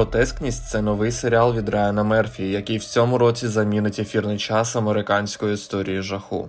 гротескність це новий серіал від Райана Мерфі, який в цьому році замінить ефірний час американської історії жаху.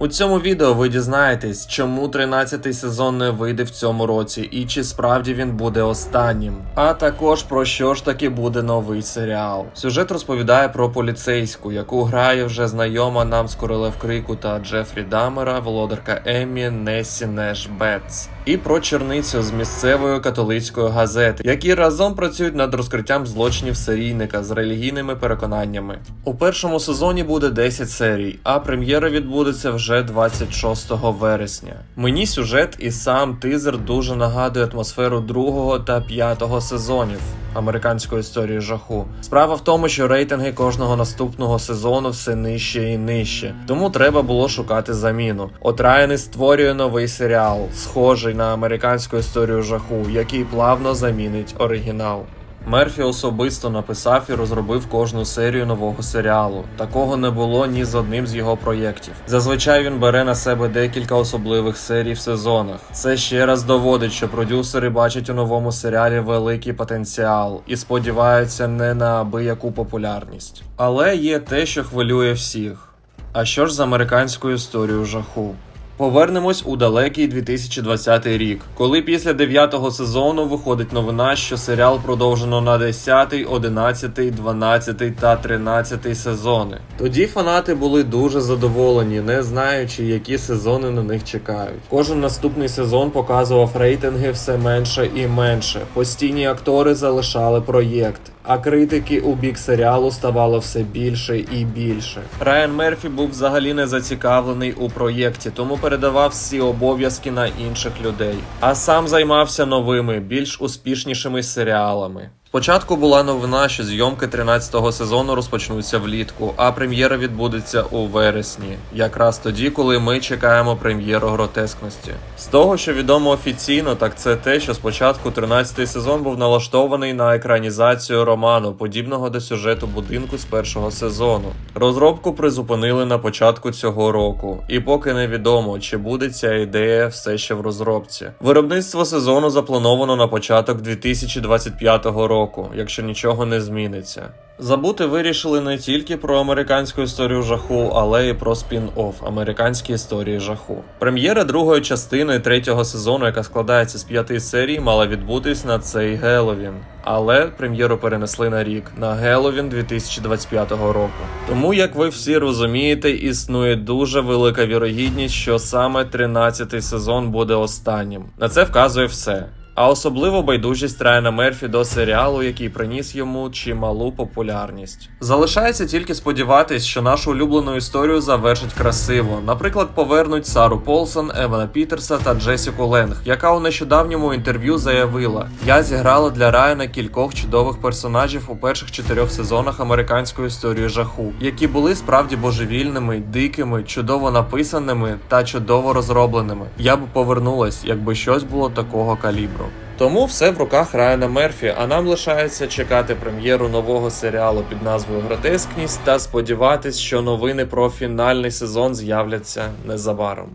У цьому відео ви дізнаєтесь, чому 13-й сезон не вийде в цьому році і чи справді він буде останнім. А також про що ж таки буде новий серіал. Сюжет розповідає про поліцейську, яку грає вже знайома нам з Королев Крику та Джефрі Дамера, володарка Еммі Несі Неш Бетс. І про черницю з місцевої католицької газети, які разом працюють над розкриттям злочинів серійника з релігійними переконаннями. У першому сезоні буде 10 серій, а прем'єра відбудеться вже 26 вересня. Мені сюжет і сам тизер дуже нагадує атмосферу другого та п'ятого сезонів американської історії жаху. Справа в тому, що рейтинги кожного наступного сезону все нижче і нижче, тому треба було шукати заміну. От Райан створює новий серіал, схожий на американську історію жаху, який плавно замінить оригінал. Мерфі особисто написав і розробив кожну серію нового серіалу. Такого не було ні з одним з його проєктів. Зазвичай він бере на себе декілька особливих серій в сезонах. Це ще раз доводить, що продюсери бачать у новому серіалі великий потенціал і сподіваються не на абияку популярність. Але є те, що хвилює всіх. А що ж з американською історією жаху? Повернемось у далекий 2020 рік, коли після дев'ятого сезону виходить новина, що серіал продовжено на 10, 11, 12 та 13 сезони. Тоді фанати були дуже задоволені, не знаючи, які сезони на них чекають. Кожен наступний сезон показував рейтинги все менше і менше. Постійні актори залишали проєкт. А критики у бік серіалу ставало все більше і більше. Райан Мерфі був взагалі не зацікавлений у проєкті, тому передавав всі обов'язки на інших людей, а сам займався новими, більш успішнішими серіалами. Спочатку була новина, що зйомки 13-го сезону розпочнуться влітку, а прем'єра відбудеться у вересні, якраз тоді, коли ми чекаємо прем'єру гротескності. З того, що відомо офіційно, так це те, що спочатку 13-й сезон був налаштований на екранізацію роману, подібного до сюжету будинку з першого сезону. Розробку призупинили на початку цього року, і поки невідомо, чи буде ця ідея все ще в розробці. Виробництво сезону заплановано на початок 2025 року, якщо нічого не зміниться. Забути вирішили не тільки про американську історію жаху, але й про спін-офф американські історії жаху. Прем'єра другої частини третього сезону, яка складається з п'яти серій, мала відбутись на цей Геловін. Але прем'єру перенесли на рік на Геловін 2025 року. Тому, як ви всі розумієте, існує дуже велика вірогідність, що саме 13-й сезон буде останнім. На це вказує все. А особливо байдужість Райана Мерфі до серіалу, який приніс йому чималу популярність. Залишається тільки сподіватись, що нашу улюблену історію завершить красиво. Наприклад, повернуть Сару Полсон, Евана Пітерса та Джесіку Ленг, яка у нещодавньому інтерв'ю заявила: Я зіграла для Райана кількох чудових персонажів у перших чотирьох сезонах американської історії жаху, які були справді божевільними, дикими, чудово написаними та чудово розробленими. Я б повернулась, якби щось було такого калібру. Тому все в руках Райана Мерфі, а нам лишається чекати прем'єру нового серіалу під назвою Гротескність та сподіватись, що новини про фінальний сезон з'являться незабаром.